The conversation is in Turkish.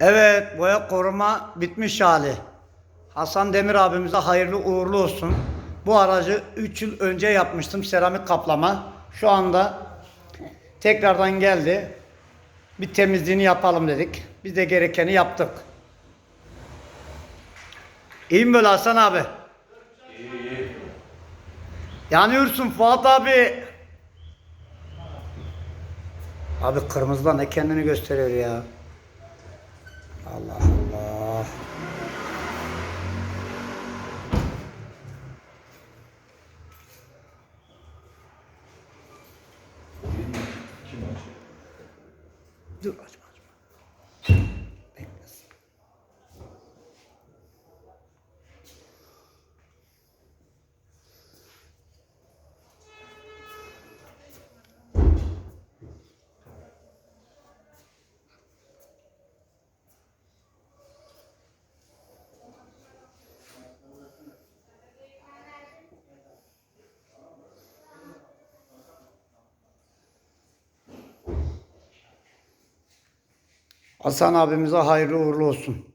Evet boya koruma bitmiş hali. Hasan Demir abimize hayırlı uğurlu olsun. Bu aracı 3 yıl önce yapmıştım seramik kaplama. Şu anda tekrardan geldi. Bir temizliğini yapalım dedik. Biz de gerekeni yaptık. İyi mi böyle Hasan abi? Yanıyorsun Fuat abi. Abi kırmızıdan ne kendini gösteriyor ya. Allah Allah. Dur açma. Hasan abimize hayırlı uğurlu olsun.